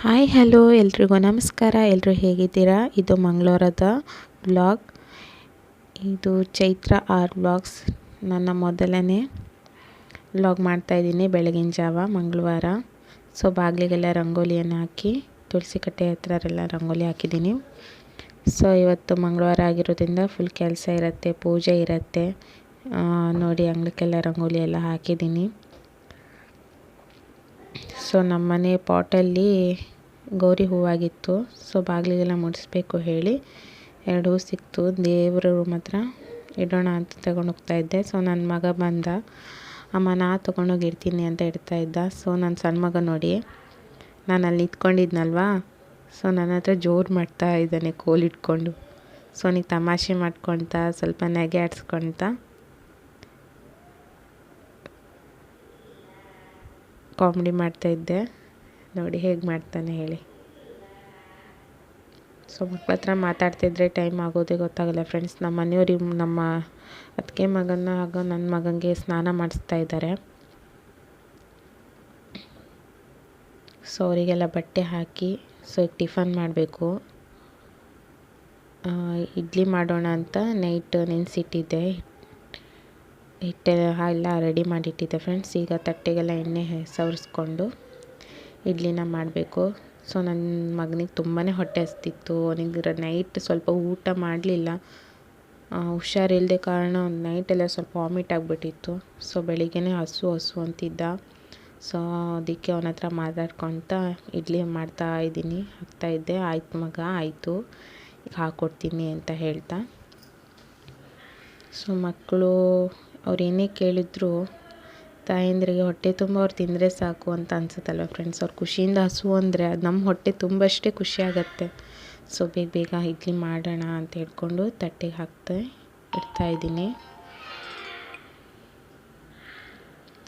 Hi, hello ಎಲ್ರಿಗೂ ನಮಸ್ಕಾರ. ಎಲ್ಲರೂ ಹೇಗಿದ್ದೀರಾ? ಇದು ಮಂಗಳೂರದ ಬ್ಲಾಗ್ ಇದು ಚೈತ್ರ ಆರ್ ಬ್ಲಾಗ್ಸ್ ನನ್ನ ಮೊದಲನೇ ಬ್ಲಾಗ್ ಮಾಡ್ತಾಯಿದ್ದೀನಿ ಬೆಳಗಿನ ಜಾವ, ಮಂಗಳವಾರ. ಸೊ ಬಾಗಿಲಿಗೆಲ್ಲ ರಂಗೋಲಿಯನ್ನು ಹಾಕಿ ತುಳಸಿ ಕಟ್ಟೆ ಹತ್ರರೆಲ್ಲ ರಂಗೋಲಿ ಹಾಕಿದ್ದೀನಿ. ಸೊ ಇವತ್ತು ಮಂಗಳವಾರ ಆಗಿರೋದ್ರಿಂದ ಫುಲ್ ಕೆಲಸ ಇರುತ್ತೆ, ಪೂಜೆ ಇರುತ್ತೆ. ನೋಡಿ ಅಂಗಳಕ್ಕೆಲ್ಲ ರಂಗೋಲಿ ಎಲ್ಲ ಹಾಕಿದ್ದೀನಿ. ಸೊ ನಮ್ಮನೆ ಪಾಟಲ್ಲಿ ಗೌರಿ ಹೂವಾಗಿತ್ತು. ಸೊ ಬಾಗಿಲಿಗೆಲ್ಲ ಮುಡಿಸ್ಬೇಕು ಹೇಳಿ ಎರಡು ಹೂ ಸಿಕ್ತು. ದೇವರ ರೂಮ್ ಹತ್ರ ಇಡೋಣ ಅಂತ ತಗೊಂಡು ಹೋಗ್ತಾ ಇದ್ದೆ. ಸೊ ನನ್ನ ಮಗ ಬಂದ. ಅಮ್ಮ, ನಾ ತೊಗೊಂಡೋಗಿರ್ತೀನಿ ಅಂತ ಇಡ್ತಾ ಇದ್ದ. ಸೊ ನನ್ನ ಸಣ್ಣ ಮಗ ನೋಡಿ, ನಾನು ಅಲ್ಲಿ ನಿಂತ್ಕೊಂಡಿದ್ನಲ್ವಾ? ಸೊ ನನ್ನ ಹತ್ರ ಜೋರು ಮಾಡ್ತಾ ಇದ್ದಾನೆ ಕೋಲ್ ಇಟ್ಕೊಂಡು. ಸೊ ಅವನಿಗೆ ತಮಾಷೆ ಮಾಡ್ಕೊತ, ಸ್ವಲ್ಪ ನೆಗೆ ಆಡ್ಸ್ಕೊತ. ಕಾಮಿಡಿ ಮಾಡ್ತಾಯಿದ್ದೆ ನೋಡಿ ಹೇಗೆ ಮಾಡ್ತಾನೆ ಹೇಳಿ. ಸೊ ಮಕ್ಕಳ ಹತ್ರ ಮಾತಾಡ್ತಿದ್ರೆ ಟೈಮ್ ಆಗೋದೇ ಗೊತ್ತಾಗಲ್ಲ ಫ್ರೆಂಡ್ಸ್ ನಮ್ಮ ಮನೆಯವ್ರು ನಮ್ಮ ಅತ್ತಿಗೆ ಮಗನ ಹಾಗೂ ನನ್ನ ಮಗನಿಗೆ ಸ್ನಾನ ಮಾಡಿಸ್ತಾ ಇದ್ದಾರೆ. ಸೊ ಅವರಿಗೆಲ್ಲ ಬಟ್ಟೆ ಹಾಕಿ ಸೊ ಟಿಫನ್ ಮಾಡಬೇಕು. ಇಡ್ಲಿ ಮಾಡೋಣ ಅಂತ ನೈಟ್ ನೆನೆಸಿಟ್ಟಿದ್ದೆ. ಹಿಟ್ಟೆಲ್ಲ ಎಲ್ಲ ರೆಡಿ ಮಾಡಿಟ್ಟಿದ್ದೆ ಫ್ರೆಂಡ್ಸ್ ಈಗ ತಟ್ಟೆಗೆಲ್ಲ ಎಣ್ಣೆ ಸವರಿಸ್ಕೊಂಡು ಇಡ್ಲಿನ ಮಾಡಬೇಕು. ಸೊ ನನ್ನ ಮಗನಿಗೆ ತುಂಬಾ ಹೊಟ್ಟೆ ಹಸ್ತಿತ್ತು. ಅವನಿಗೆ ನೈಟ್ ಸ್ವಲ್ಪ ಊಟ ಮಾಡಲಿಲ್ಲ. ಹುಷಾರಿಲ್ಲದೆ ಕಾರಣ ಒಂದು ನೈಟೆಲ್ಲ ಸ್ವಲ್ಪ ವಾಮಿಟ್ ಆಗಿಬಿಟ್ಟಿತ್ತು. ಸೊ ಬೆಳಿಗ್ಗೆನೇ ಹಸು ಹಸು ಅಂತಿದ್ದ. ಸೊ ಅದಕ್ಕೆ ಅವನ ಹತ್ರ ಮಾತಾಡ್ಕೊತ ಇಡ್ಲಿ ಮಾಡ್ತಾ ಇದ್ದೀನಿ, ಹಾಕ್ತಾ ಇದ್ದೆ. ಆಯ್ತು ಮಗ, ಆಯಿತು. ಈಗ ಹಾಕ್ಕೊಡ್ತೀನಿ ಅಂತ ಹೇಳ್ತಾ. ಸೊ ಮಕ್ಕಳು ಅವ್ರು ಏನೇ ಕೇಳಿದ್ರು, ತಾಯಂದ್ರಿಗೆ ಹೊಟ್ಟೆ ತುಂಬ, ಅವ್ರು ತಿಂದರೆ ಸಾಕು ಅಂತ ಅನ್ಸುತ್ತಲ್ವ ಫ್ರೆಂಡ್ಸ್ ಅವ್ರು ಖುಷಿಯಿಂದ ಹಸು ಅಂದರೆ ಅದು ನಮ್ಮ ಹೊಟ್ಟೆ ತುಂಬಷ್ಟೇ ಖುಷಿ ಆಗುತ್ತೆ. ಸೊ ಬೇಗ ಬೇಗ ಇಡ್ಲಿ ಮಾಡೋಣ ಅಂತ ಹೇಳ್ಕೊಂಡು ತಟ್ಟೆಗೆ ಹಾಕ್ತಾ ಇಡ್ತಾ ಇದ್ದೀನಿ.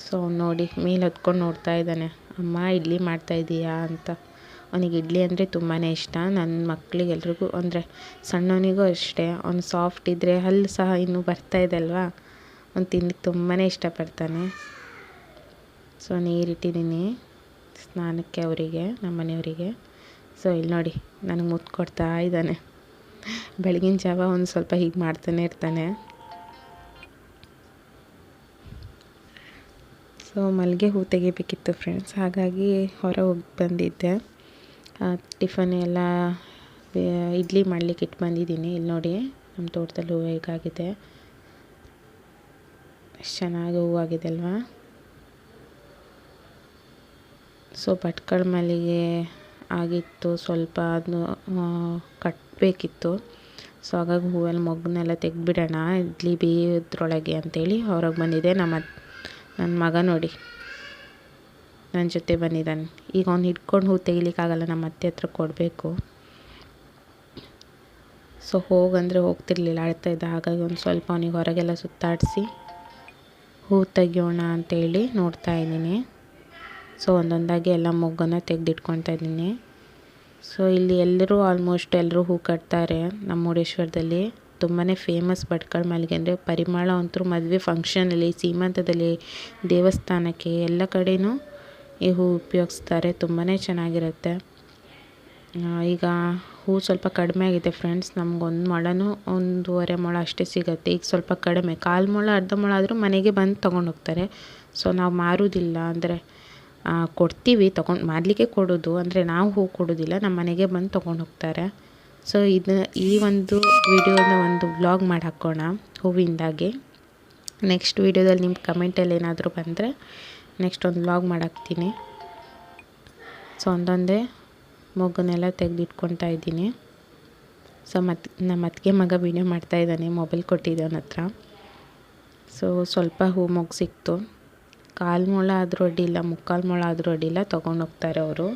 ಸೊ ನೋಡಿ, ಮೇಲೆ ಹೊತ್ಕೊಂಡು ನೋಡ್ತಾ ಇದ್ದಾನೆ. ಅಮ್ಮ, ಇಡ್ಲಿ ಮಾಡ್ತಾ ಇದೀಯಾ? ಅಂತ. ಅವನಿಗೆ ಇಡ್ಲಿ ಅಂದರೆ ತುಂಬಾ ಇಷ್ಟ. ನನ್ನ ಮಕ್ಕಳಿಗೆಲ್ರಿಗೂ ಅಂದರೆ ಸಣ್ಣವನಿಗೂ ಅಷ್ಟೇ. ಅವ್ನು ಸಾಫ್ಟ್ ಇದ್ದರೆ ಹಲ್ಲು ಸಹ ಇನ್ನೂ ಬರ್ತಾ ಇದೆ ಅಲ್ವಾ? ಅವ್ನು ತಿನ್ನಕ್ಕೆ ತುಂಬಾ ಇಷ್ಟಪಡ್ತಾನೆ. ಸೊ ನೀರಿಟ್ಟಿದ್ದೀನಿ ಸ್ನಾನಕ್ಕೆ ಅವರಿಗೆ, ನಮ್ಮ ಮನೆಯವರಿಗೆ. ಸೊ ಇಲ್ಲಿ ನೋಡಿ, ನನಗೆ ಮುತ್ತು ಕೊಡ್ತಾ ಇದ್ದಾನೆ. ಬೆಳಗಿನ ಜಾವ ಒಂದು ಸ್ವಲ್ಪ ಹೀಗೆ ಮಾಡ್ತಾನೆ ಇರ್ತಾನೆ. ಸೊ ಮಲ್ಲಿಗೆ ಹೂ ತೆಗಿಬೇಕಿತ್ತು ಫ್ರೆಂಡ್ಸ್ ಹಾಗಾಗಿ ಹೊರ ಹೋಗಿ ಬಂದಿದ್ದೆ. ಟಿಫನ್ ಎಲ್ಲ ಇಡ್ಲಿ ಮಾಡಲಿಕ್ಕೆ ಇಟ್ಟು ಬಂದಿದ್ದೀನಿ. ಇಲ್ಲಿ ನೋಡಿ ನಮ್ಮ ತೋಟದಲ್ಲಿ ಹೂ ಹೇಗಾಗಿದೆ. ಎಷ್ಟು ಚೆನ್ನಾಗಿ ಹೂವಾಗಿದೆ ಅಲ್ವಾ? ಸೊ ಭಟ್ಕಳ ಮಲ್ಲಿಗೆ ಆಗಿತ್ತು, ಸ್ವಲ್ಪ ಅದು ಕಟ್ಟಬೇಕಿತ್ತು ಸೊ ಹಾಗಾಗಿ ಹೂವಲ್ಲಿ ಮೊಗ್ಗನ್ನೆಲ್ಲ ತೆಗೆದ್ಬಿಡೋಣ, ಇಡ್ಲಿ ಬೇಯೋದ್ರೊಳಗೆ ಅಂತೇಳಿ ಹೊರಗೆ ಬಂದಿದೆ. ನಮ್ಮ ನನ್ನ ಮಗ ನೋಡಿ, ನನ್ನ ಜೊತೆ ಬಂದಿದ್ದಾನೆ. ಈಗ ಅವ್ನು ಹಿಡ್ಕೊಂಡು ಹೂ ತೆಗಿಲಿಕ್ಕಾಗಲ್ಲ, ನಮ್ಮ ಅತ್ತೆ ಹತ್ರ ಕೊಡಬೇಕು. ಸೊ ಹೋಗಂದರೆ ಹೋಗ್ತಿರ್ಲಿಲ್ಲ, ಅಳ್ತಾ ಇದ್ದ. ಹಾಗಾಗಿ ಒಂದು ಸ್ವಲ್ಪ ಅವನಿಗೆ ಹೊರಗೆಲ್ಲ ಸುತ್ತಾಡಿಸಿ ಹೂ ತೆಗಿಯೋಣ ಅಂತೇಳಿ ನೋಡ್ತಾ ಇದ್ದೀನಿ. ಸೊ ಒಂದೊಂದಾಗಿ ಎಲ್ಲ ಮೊಗ್ಗನ್ನು ತೆಗೆದಿಟ್ಕೊತಾ ಇದ್ದೀನಿ. ಸೊ ಇಲ್ಲಿ ಎಲ್ಲರೂ ಆಲ್ಮೋಸ್ಟ್ ಎಲ್ಲರೂ ಹೂ ಕಟ್ತಾರೆ ನಮ್ಮ ಮುರುಡೇಶ್ವರದಲ್ಲಿ. ತುಂಬಾ ಫೇಮಸ್ ಭಟ್ಕಳ ಮಲ್ಲಿಗೆ ಅಂದರೆ ಪರಿಮಳ ಅಂತೂ ಮದುವೆ ಫಂಕ್ಷನಲ್ಲಿ ಸೀಮಂತದಲ್ಲಿ, ದೇವಸ್ಥಾನಕ್ಕೆ ಎಲ್ಲ ಕಡೆಯೂ ಈ ಹೂ ಉಪಯೋಗಿಸ್ತಾರೆ. ತುಂಬಾ ಚೆನ್ನಾಗಿರುತ್ತೆ. ಈಗ ಹೂ ಸ್ವಲ್ಪ ಕಡಿಮೆ ಆಗಿದೆ ಫ್ರೆಂಡ್ಸ್ ನಮಗೊಂದು ಮೊಳನೂ ಒಂದೂವರೆ ಮೊಳ ಅಷ್ಟೇ ಸಿಗುತ್ತೆ. ಈಗ ಸ್ವಲ್ಪ ಕಡಿಮೆ. ಕಾಲು ಮೊಳ, ಅರ್ಧ ಮೊಳ ಆದರೂ ಮನೆಗೆ ಬಂದು ತೊಗೊಂಡು ಹೋಗ್ತಾರೆ. ಸೊ ನಾವು ಮಾರೋದಿಲ್ಲ. ಅಂದರೆ ಕೊಡ್ತೀವಿ. ತೊಗೊಂಡು, ಮಾರಲಿಕ್ಕೆ ಕೊಡೋದು. ಅಂದರೆ, ನಾವು ಹೂ ಕೊಡೋದಿಲ್ಲ. ನಮ್ಮ ಮನೆಗೆ ಬಂದು ತೊಗೊಂಡು ಹೋಗ್ತಾರೆ. ಸೊ ಇದು, ಈ ಒಂದು ವಿಡಿಯೋನ ಒಂದು ಬ್ಲಾಗ್ ಮಾಡಿ ಹಾಕೋಣ ಹೂವಿಂದಾಗಿ. ನೆಕ್ಸ್ಟ್ ವಿಡಿಯೋದಲ್ಲಿ ನಿಮ್ಮ ಕಮೆಂಟಲ್ಲಿ ಏನಾದರೂ ಬಂದರೆ ನೆಕ್ಸ್ಟ್ ಒಂದು ಬ್ಲಾಗ್ ಮಾಡಾಕ್ತೀನಿ ಸೊ ಒಂದೊಂದೇ ಮೊಗ್ಗನ್ನೆಲ್ಲ ತೆಗೆದಿಟ್ಕೊತಾ ಇದ್ದೀನಿ. ಸೊ ಮತ್ತು ನಮ್ಮ ಅತ್ತಿಗೆ ಮಗ ವೀಡಿಯೋ ಮಾಡ್ತಾ ಇದ್ದಾನೆ ಮೊಬೈಲ್ ಕೊಟ್ಟಿದ್ದೆ ಅವನ ಹತ್ರ. ಸೊ ಸ್ವಲ್ಪ ಹೂ ಮೊಗ್ಗು ಸಿಕ್ತು. ಕಾಲು ಮೊಳ ಆದರೂ ಅಡ್ಡಿಲ್ಲ, ಮುಕ್ಕಾಲು ಮೊಳ ಆದರೂ ಅಡ್ಡಿಲ್ಲ, ತೊಗೊಂಡು ಹೋಗ್ತಾರೆ ಅವರು.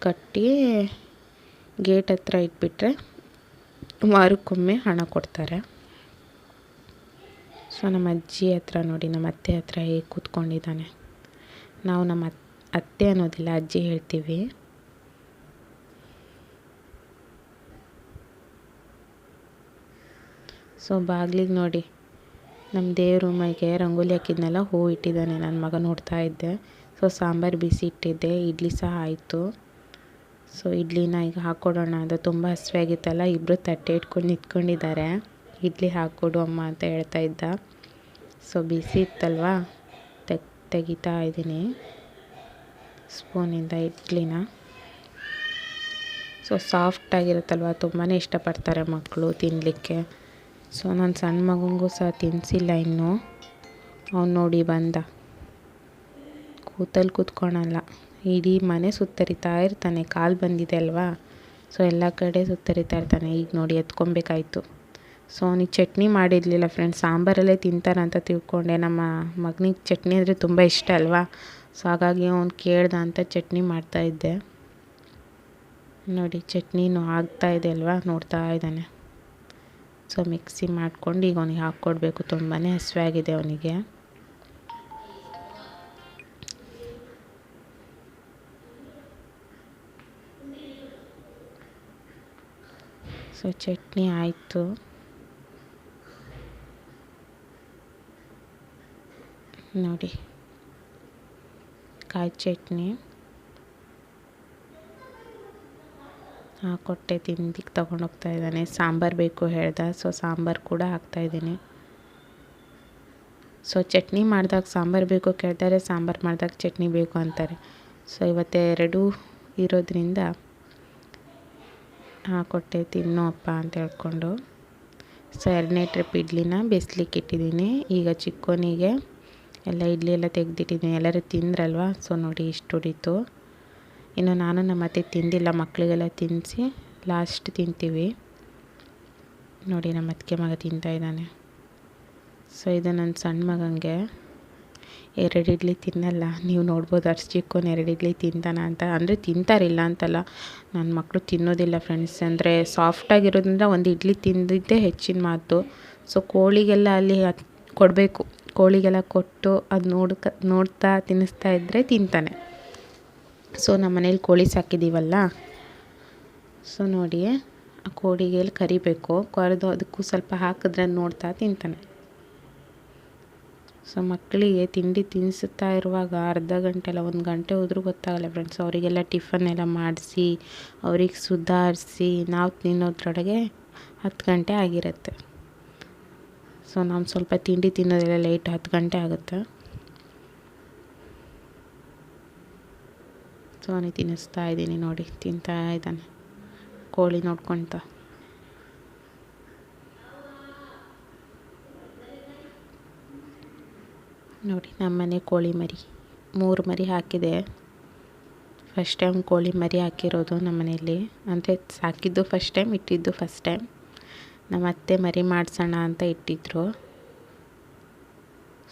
ಕಟ್ಟಿ ಗೇಟ್ ಹತ್ರ ಇಟ್ಬಿಟ್ರೆ ವಾರಕ್ಕೊಮ್ಮೆ ಹಣ ಕೊಡ್ತಾರೆ. ಸೊ ನಮ್ಮ ಅಜ್ಜಿ ಹತ್ರ ನೋಡಿ, ನಮ್ಮ ಅತ್ತೆ ಹತ್ರ ಹೇಗೆ ಕೂತ್ಕೊಂಡಿದ್ದಾನೆ. ನಾವು ನಮ್ಮ ಅತ್ತೆ ಅನ್ನೋದಿಲ್ಲ, ಅಜ್ಜಿ ಹೇಳ್ತೀವಿ. ಸೊ ಬಾಗಿಲಿಗೆ ನೋಡಿ ನಮ್ಮ ದೇವ್ರ ರೂಮಿಗೆ ರಂಗೋಲಿ ಹಾಕಿದ್ನೆಲ್ಲ, ಹೂ ಇಟ್ಟಿದ್ದಾನೆ. ನನ್ನ ಮಗ ನೋಡ್ತಾ ಇದ್ದೆ. ಸೊ ಸಾಂಬಾರು ಬಿಸಿ ಇಟ್ಟಿದ್ದೆ. ಇಡ್ಲಿ ಸಹ ಆಯಿತು. ಸೊ ಇಡ್ಲಿನ ಈಗ ಹಾಕ್ಕೊಡೋಣ ಅಂತ ತುಂಬ ಹಸಿವಾಗಿತ್ತಲ್ಲ ಇಬ್ಬರು ತಟ್ಟೆ ಇಟ್ಕೊಂಡು ನಿಂತ್ಕೊಂಡಿದ್ದಾರೆ. ಇಡ್ಲಿ ಹಾಕ್ಕೊಡು ಅಮ್ಮ ಅಂತ ಹೇಳ್ತಾ ಇದ್ದ. ಸೊ ಬಿಸಿ ಇತ್ತಲ್ವಾ? ತೆಗ್, ತೆಗಿತಾ ಇದ್ದೀನಿ ಸ್ಪೂನಿಂದ ಇಡ್ಲಿನ. ಸೊ ಸಾಫ್ಟಾಗಿರುತ್ತಲ್ವ ತುಂಬಾ ಇಷ್ಟಪಡ್ತಾರೆ ಮಕ್ಕಳು ತಿನ್ನಲಿಕ್ಕೆ ಸೊ ನನ್ನ ಸಣ್ಣ ಮಗನಿಗೂ ಸಹ ತಿನ್ನಿಸಿಲ್ಲ ಇನ್ನೂ. ಅವ್ನು ನೋಡಿ ಬಂದ. ಕೂತಲ್ಲಿ ಕೂತ್ಕೊಳಲ್ಲ. ಇಡೀ ಮನೆ ಸುತ್ತರಿತಾ ಇರ್ತಾನೆ. ಕಾಲು ಬಂದಿದೆ ಅಲ್ವಾ? ಸೊ ಎಲ್ಲ ಕಡೆ ಸುತ್ತರಿತಾ ಇರ್ತಾನೆ. ಈಗ ನೋಡಿ ಎತ್ಕೊಬೇಕಾಯ್ತು. ಸೊ ಅವನಿಗೆ ಚಟ್ನಿ ಮಾಡಿರಲಿಲ್ಲ ಫ್ರೆಂಡ್ಸ್. ಸಾಂಬಾರಲ್ಲೇ ತಿಂತಾರಂತ ತಿಳ್ಕೊಂಡೆ. ನಮ್ಮ ಮಗನಿಗೆ ಚಟ್ನಿ ಅಂದರೆ ತುಂಬ ಇಷ್ಟ ಅಲ್ವಾ? ಸೊ ಹಾಗಾಗಿ ಅವ್ನು ಕೇಳ್ದ ಅಂತ ಚಟ್ನಿ ಮಾಡ್ತಾಯಿದ್ದೆ ನೋಡಿ, ಚಟ್ನಿನೂ ಆಗ್ತಾಯಿದೆ ಅಲ್ವಾ? ನೋಡ್ತಾ ಇದ್ದಾನೆ. ಸೊ ಮಿಕ್ಸಿ ಮಾಡ್ಕೊಂಡು ಈಗ ಅವನಿಗೆ ಹಾಕ್ಕೊಡ್ಬೇಕು. ತುಂಬಾ ಹಸಿವೆ ಆಗಿದೆ ಅವನಿಗೆ. ಸೊ ಚಟ್ನಿ ಆಯಿತು. ನೋಡಿ, ಕಾಯಿ ಚಟ್ನಿ. ಹಾಕ್ಕೊಟ್ಟೆ ತಿಂದಿಗೆ ತೊಗೊಂಡೋಗ್ತಾ ಇದ್ದಾನೆ. ಸಾಂಬಾರು ಬೇಕು ಹೇಳ್ದ ಸೊ ಸಾಂಬಾರು ಕೂಡ ಹಾಕ್ತಾಯಿದ್ದೀನಿ ಸೊ ಚಟ್ನಿ ಮಾಡಿದಾಗ ಸಾಂಬಾರು ಬೇಕು ಕೇಳ್ತಾರೆ, ಸಾಂಬಾರು ಮಾಡಿದಾಗ ಚಟ್ನಿ ಬೇಕು ಅಂತಾರೆ. ಸೊ ಇವತ್ತೆರಡೂ ಇರೋದ್ರಿಂದ ಕೊಟ್ಟೆ ತಿನ್ನು ಅಪ್ಪ ಅಂತ ಹೇಳ್ಕೊಂಡು ಸೊ ಎರಡನೇ ಟ್ರಿಪ್ ಇಡ್ಲಿನ ಬೇಯಿಸ್ಲಿಕ್ಕೆ ಇಟ್ಟಿದ್ದೀನಿ. ಈಗ ಚಿಕ್ಕೋನಿಗೆ ಎಲ್ಲ ಇಡ್ಲಿ ಎಲ್ಲ ತೆಗೆದಿಟ್ಟಿದ್ದೀನಿ. ಎಲ್ಲರೂ ತಿಂದ್ರಲ್ವ? ಸೊ ನೋಡಿ ಇಷ್ಟು ಹೊಡಿತು ಇನ್ನು ನಾನು ನಮ್ಮ ಅತ್ತೆ ತಿಂದಿಲ್ಲ ಮಕ್ಕಳಿಗೆಲ್ಲ ತಿನ್ನಿಸಿ ಲಾಸ್ಟ್ ತಿಂತೀವಿ. ನೋಡಿ ನಮ್ಮ ಅತ್ತಿಗೆ ಮಗ ತಿಂತಾ ಇದ್ದಾನೆ. ಸೊ ಇದು ನನ್ನ ಸಣ್ಣ ಮಗನಿಗೆ ಎರಡು ಇಡ್ಲಿ ತಿನ್ನಲ್ಲ. ನೀವು ನೋಡ್ಬೋದು ಅಷ್ಟು ಚಿಕ್ಕೋನು ಎರಡು ಇಡ್ಲಿ ತಿಂತಾನ ಅಂತ. ಅಂದರೆ ತಿಂತಾರಿಲ್ಲ ಅಂತಲ್ಲ. ನನ್ನ ಮಕ್ಕಳು ತಿನ್ನೋದಿಲ್ಲ ಫ್ರೆಂಡ್ಸ್ ಅಂದರೆ ಸಾಫ್ಟಾಗಿರೋದ್ರಿಂದ ಒಂದು ಇಡ್ಲಿ ತಿಂದಿದ್ದೇ ಹೆಚ್ಚಿನ ಮಾತು. ಸೊ ಕೋಳಿಗೆಲ್ಲ ಅಲ್ಲಿ ಕೊಡಬೇಕು. ಕೋಳಿಗೆಲ್ಲ ಕೊಟ್ಟು ಅದು ನೋಡ್ಕ, ನೋಡ್ತಾ ತಿನ್ನಿಸ್ತಾ ಇದ್ದರೆ ತಿಂತಾನೆ. ಸೊ ನಮ್ಮ ಮನೇಲಿ ಕೋಳಿ ಸಾಕಿದ್ದೀವಲ್ಲ ಸೊ ನೋಡಿ ಆ ಕೋಳಿಗೆ ಕರಿಬೇಕು. ಕರೆದು ಅದಕ್ಕೂ ಸ್ವಲ್ಪ ಹಾಕಿದ್ರೆ ನೋಡ್ತಾ ತಿಂತಾನೆ. ಸೊ ಮಕ್ಕಳಿಗೆ ತಿಂಡಿ ತಿನ್ನಿಸುತ್ತಾ ಇರುವಾಗ ಅರ್ಧ ಗಂಟೆ ಅಲ್ಲ, ಒಂದು ಗಂಟೆ ಹೋದರೂ ಗೊತ್ತಾಗಲ್ಲ ಫ್ರೆಂಡ್ಸ್ ಅವರಿಗೆಲ್ಲ ಟಿಫನ್ ಎಲ್ಲ ಮಾಡಿಸಿ, ಅವ್ರಿಗೆ ಸುಧಾರಿಸಿ, ನಾವು ತಿನ್ನೋದ್ರೊಳಗೆ ಹತ್ತು ಗಂಟೆ ಆಗಿರುತ್ತೆ. ಸೊ ನಾವು ಸ್ವಲ್ಪ ತಿಂಡಿ ತಿನ್ನೋದೆಲ್ಲ ಲೇಟ್ ಹತ್ತು ಗಂಟೆ ಆಗುತ್ತೆ ಸೊ ಅವನಿಗೆ ತಿನ್ನಿಸ್ತಾ ಇದ್ದೀನಿ ನೋಡಿ, ತಿಂತಾ ಇದ್ದಾನೆ. ಕೋಳಿ ನೋಡ್ಕೊತ. ನೋಡಿ ನಮ್ಮನೆ ಕೋಳಿ ಮರಿ. ಮೂರು ಮರಿ ಹಾಕಿದೆ. ಫಸ್ಟ್ ಟೈಮ್ ಕೋಳಿ ಮರಿ ಹಾಕಿರೋದು ನಮ್ಮ ಮನೆಯಲ್ಲಿ. ಅಂದರೆ ಸಾಕಿದ್ದು ಫಸ್ಟ್ ಟೈಮ್ ಇಟ್ಟಿದ್ದು ಫಸ್ಟ್ ಟೈಮ್ ನಮ್ಮ ಅತ್ತೆ ಮರಿ ಮಾಡಿಸೋಣ ಅಂತ ಇಟ್ಟಿದ್ರು.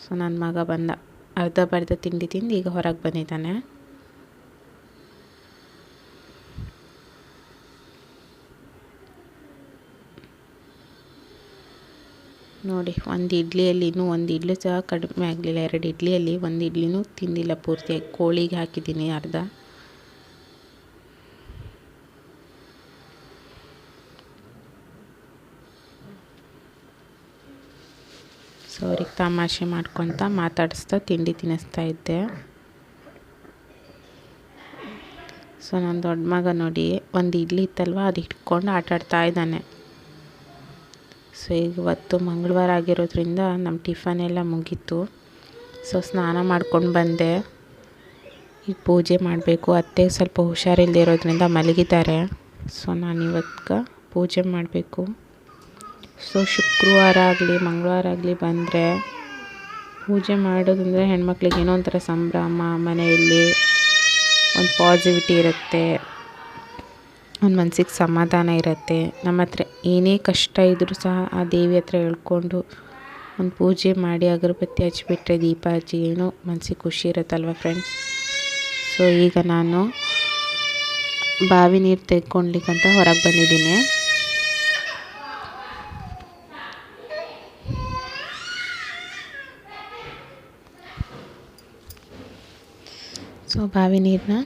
ಸೊ ನನ್ನ ಮಗ ಬಂದ. ಅರ್ಧ ಬರ್ಧ ತಿಂಡಿ ತಿಂದು ಈಗ ಹೊರಗೆ ಬಂದಿದ್ದಾನೆ. ನೋಡಿ, ಒಂದು ಇಡ್ಲಿಯಲ್ಲಿ ಇನ್ನೂ ಒಂದು ಇಡ್ಲಿ ಸಹ ಕಡಿಮೆ ಆಗಲಿಲ್ಲ. ಎರಡು ಇಡ್ಲಿಯಲ್ಲಿ ಒಂದು ಇಡ್ಲಿನೂ ತಿಂದಿಲ್ಲ ಪೂರ್ತಿಯಾಗಿ ಕೋಳಿಗೆ ಹಾಕಿದ್ದೀನಿ ಅರ್ಧ. ಸೊ ಅವ್ರಿಗೆ ತಮಾಷೆ ಮಾಡ್ಕೊತ ಮಾತಾಡಿಸ್ತಾ ತಿಂಡಿ ತಿನ್ನಿಸ್ತಾ ಇದ್ದೆ. ಸೊ ನನ್ನ ದೊಡ್ಡ ಮಗ ನೋಡಿ, ಒಂದು ಇಡ್ಲಿ ಇತ್ತಲ್ವ, ಅದು ಇಟ್ಕೊಂಡು ಆಟಾಡ್ತಾ ಇದ್ದಾನೆ. ಸೊ ಇವತ್ತು ಮಂಗಳವಾರ ಆಗಿರೋದ್ರಿಂದ ನಮ್ಮ ಟಿಫನ್ ಎಲ್ಲ ಮುಗೀತು. ಸೊ ಸ್ನಾನ ಮಾಡ್ಕೊಂಡು ಬಂದೆ. ಈಗ ಪೂಜೆ ಮಾಡಬೇಕು. ಅತ್ತೆ ಸ್ವಲ್ಪ ಹುಷಾರಿಲ್ಲದಿರೋದ್ರಿಂದ ಮಲಗಿದ್ದಾರೆ. ಸೊ ನಾನು ಇವತ್ತು ಪೂಜೆ ಮಾಡಬೇಕು. ಸೊ ಶುಕ್ರವಾರ ಆಗಲಿ, ಮಂಗಳವಾರ ಆಗಲಿ ಬಂದರೆ ಪೂಜೆ ಮಾಡೋದಂದರೆ ಹೆಣ್ಮಕ್ಳಿಗೆ ಏನೋ ಒಂಥರ ಸಂಭ್ರಮ, ಮನೆಯಲ್ಲಿ ಒಂದು ಪಾಸಿಟಿವಿಟಿ ಇರುತ್ತೆ. ಒಂದು ಮನ್ಸಿಗೆ ಸಮಾಧಾನ ಇರುತ್ತೆ. ನಮ್ಮ ಹತ್ರ ಏನೇ ಕಷ್ಟ ಇದ್ದರೂ ಸಹ ಆ ದೇವಿ ಹತ್ರ ಹೇಳ್ಕೊಂಡು ಒಂದು ಪೂಜೆ ಮಾಡಿ ಅಗರಬತ್ತಿ ಹಚ್ಬಿಟ್ರೆ ದೀಪ ಹಚ್ಚಿ ಏನೋ ಮನಸ್ಸಿಗೆ ಖುಷಿ ಇರುತ್ತಲ್ವ ಫ್ರೆಂಡ್ಸ್ ಸೊ ಈಗ ನಾನು ಬಾವಿ ನೀರು ತೆಗ್ಕೊಳ್ಲಿಕ್ಕಂತ ಹೊರಗೆ ಬಂದಿದ್ದೀನಿ. ಸೊ ಬಾವಿ ನೀರನ್ನ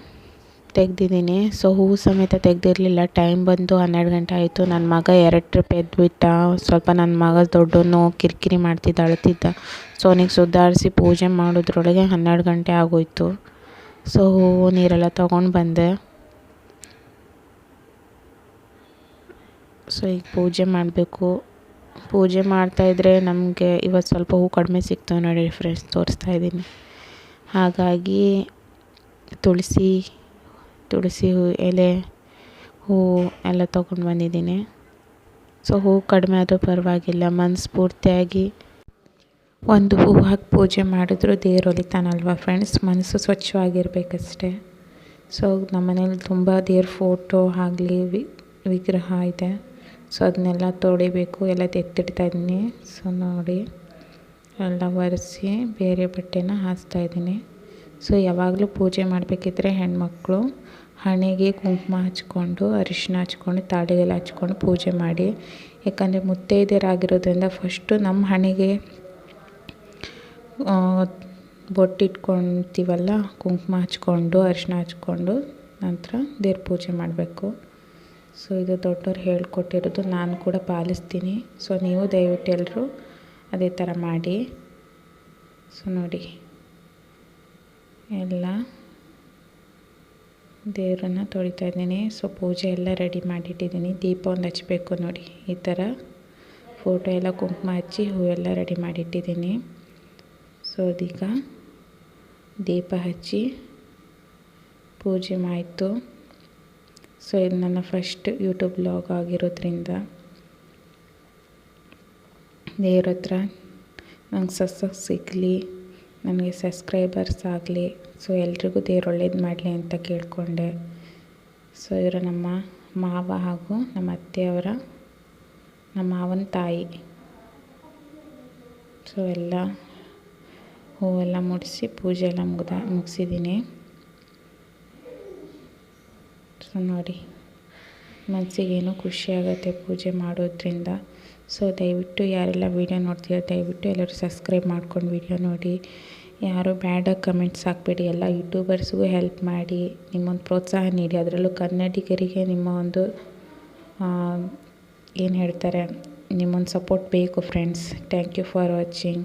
ತೆಗ್ದಿದ್ದೀನಿ. ಸೊ ಹೂವು ಸಮೇತ ತೆಗ್ದಿರಲಿಲ್ಲ. ಟೈಮ್ ಬಂದು ಹನ್ನೆರಡು ಗಂಟೆ ಆಯಿತು. ನನ್ನ ಮಗ ಎರಡು ಟ್ರಿಪ್ ಎದ್ಬಿಟ್ಟ. ಸ್ವಲ್ಪ ನನ್ನ ಮಗ ದೊಡ್ಡವನು ಕಿರಿಕಿರಿ ಮಾಡ್ತಿದ್ದ, ಅಳ್ತಿದ್ದ. ಸೊ ಅವನಿಗೆ ಸುಧಾರಿಸಿ ಪೂಜೆ ಮಾಡೋದ್ರೊಳಗೆ ಹನ್ನೆರಡು ಗಂಟೆ ಆಗೋಯ್ತು. ಸೊ ಹೂವು ನೀರೆಲ್ಲ ತೊಗೊಂಡು ಬಂದೆ. ಸೊ ಈಗ ಪೂಜೆ ಮಾಡಬೇಕು. ಪೂಜೆ ಮಾಡ್ತಾಯಿದ್ರೆ ನಮಗೆ ಇವತ್ತು ಸ್ವಲ್ಪ ಹೂ ಕಡಿಮೆ ಸಿಗ್ತವೆ ನೋಡಿ ಫ್ರೆಂಡ್ಸ್ ತೋರಿಸ್ತಾ ಇದ್ದೀನಿ. ಹಾಗಾಗಿ ತುಳಸಿ ತುಳಸಿ ಹೂ, ಎಲೆ ಹೂ ಎಲ್ಲ ತೊಗೊಂಡು ಬಂದಿದ್ದೀನಿ. ಸೊ ಹೂ ಕಡಿಮೆ ಆದರೂ ಪರವಾಗಿಲ್ಲ. ಮನಸ್ಫೂರ್ತಿಯಾಗಿ ಒಂದು ಹೂ ಹಾಕಿ ಪೂಜೆ ಮಾಡಿದ್ರು ದೇವ್ರು ಒಲಿತಾನಲ್ವ ಫ್ರೆಂಡ್ಸ್ ಮನಸ್ಸು ಸ್ವಚ್ಛವಾಗಿರ್ಬೇಕಷ್ಟೆ. ಸೊ ನಮ್ಮನೇಲಿ ತುಂಬ ದೇವ್ರ ಫೋಟೋ ಆಗಲಿ ವಿ, ವಿಗ್ರಹ ಇದೆ. ಸೊ ಅದನ್ನೆಲ್ಲ ತೊಳಿಬೇಕು. ಎಲ್ಲ ಇದ್ದೀನಿ. ಸೊ ನೋಡಿ. ಎಲ್ಲ ಒರೆಸಿ ಬೇರೆ ಬಟ್ಟೆನ ಹಾಸ್ತಾ ಇದ್ದೀನಿ. ಸೊ ಯಾವಾಗಲೂ ಪೂಜೆ ಮಾಡಬೇಕಿದ್ರೆ ಹೆಣ್ಮಕ್ಳು ಹಣೆಗೆ ಕುಂಕುಮ ಹಚ್ಕೊಂಡು ಅರಿಶಿನ ಹಚ್ಕೊಂಡು, ತಾಳಿಗೆಲ್ಲ ಹಚ್ಕೊಂಡು ಪೂಜೆ ಮಾಡಿ. ಯಾಕಂದರೆ ಮುತ್ತೈದೆಯರಾಗಿರೋದ್ರಿಂದ ಫಸ್ಟು ನಮ್ಮ ಹಣೆಗೆ ಬೊಟ್ಟಿಟ್ಕೊತೀವಲ್ಲ, ಕುಂಕುಮ ಹಚ್ಕೊಂಡು ಅರಿಶಿನ ಹಚ್ಕೊಂಡು, ನಂತರ ದೇವ್ರ ಪೂಜೆ ಮಾಡಬೇಕು. ಸೊ ಇದು ದೊಡ್ಡವ್ರು ಹೇಳ್ಕೊಟ್ಟಿರೋದು, ನಾನು ಕೂಡ ಪಾಲಿಸ್ತೀನಿ. ಸೊ ನೀವು ದಯವಿಟ್ಟು ಎಲ್ಲರೂ ಅದೇ ಥರ ಮಾಡಿ. ಸೊ ನೋಡಿ. ಎಲ್ಲ. ದೇವರನ್ನ ತೊಳಿತಾ ಇದ್ದೀನಿ. ಸೊ ಪೂಜೆ ಎಲ್ಲ ರೆಡಿ ಮಾಡಿಟ್ಟಿದ್ದೀನಿ. ದೀಪ ಒಂದು ಹಚ್ಚಬೇಕು ನೋಡಿ. ಈ ಥರ ಫೋಟೋ ಎಲ್ಲ ಕುಂಕುಮ ಹಚ್ಚಿ ಹೂವೆಲ್ಲ ರೆಡಿ ಮಾಡಿಟ್ಟಿದ್ದೀನಿ. ಸೊ ಅದೀಗ ದೀಪ ಹಚ್ಚಿ ಪೂಜೆ ಆಯಿತು. ಸೊ ಇದು ನನ್ನ ಫಸ್ಟ್ ಯೂಟ್ಯೂಬ್ ಬ್ಲಾಗ್ ಆಗಿರೋದ್ರಿಂದ ದೇವ್ರ ಹತ್ರ ನಂಗೆ ಸಸ್ಸಕ್ಕೆ ಸಿಗಲಿ. ನನಗೆ ಸಬ್ಸ್ಕ್ರೈಬರ್ಸ್ ಆಗಲಿ ಸೊ ಎಲ್ರಿಗೂ ದೇವ್ರು ಒಳ್ಳೇದು ಮಾಡಲಿ ಅಂತ ಕೇಳಿಕೊಂಡೆ. ಸೊ ಇವರು ನಮ್ಮ ಮಾವ ಹಾಗೂ ನಮ್ಮ ಅತ್ತೆಯವರ, ನಮ್ಮ ಮಾವನ ತಾಯಿ. ಸೊ ಎಲ್ಲ ಹೂವೆಲ್ಲ ಮುಡಿಸಿ ಪೂಜೆ ಎಲ್ಲ ಮುಗ್ದ, ಮುಗಿಸಿದ್ದೀನಿ. ಸೊ ನೋಡಿ ಮನಸ್ಸಿಗೇನೋ ಖುಷಿ ಪೂಜೆ ಮಾಡೋದ್ರಿಂದ. ಸೊ ದಯವಿಟ್ಟು ಯಾರೆಲ್ಲ ವೀಡಿಯೋ ನೋಡ್ತೀರ, ದಯವಿಟ್ಟು ಎಲ್ಲರೂ ಸಬ್ಸ್ಕ್ರೈಬ್ ಮಾಡ್ಕೊಂಡು ವೀಡಿಯೋ ನೋಡಿ. ಯಾರು ಬ್ಯಾಡ ಕಮೆಂಟ್ಸ್ ಹಾಕ್ಬೇಡಿ, ಎಲ್ಲ ಯೂಟ್ಯೂಬರ್ಸ್ಗೂ ಹೆಲ್ಪ್ ಮಾಡಿ. ನಿಮ್ಮೊಂದು ಪ್ರೋತ್ಸಾಹ ನೀಡಿ. ಅದರಲ್ಲೂ ಕನ್ನಡಿಗರಿಗೆ ನಿಮ್ಮ ಒಂದು ಏನು ಹೇಳ್ತಾರೆ, ನಿಮ್ಮೊಂದು ಸಪೋರ್ಟ್ ಬೇಕು friends thank you for watching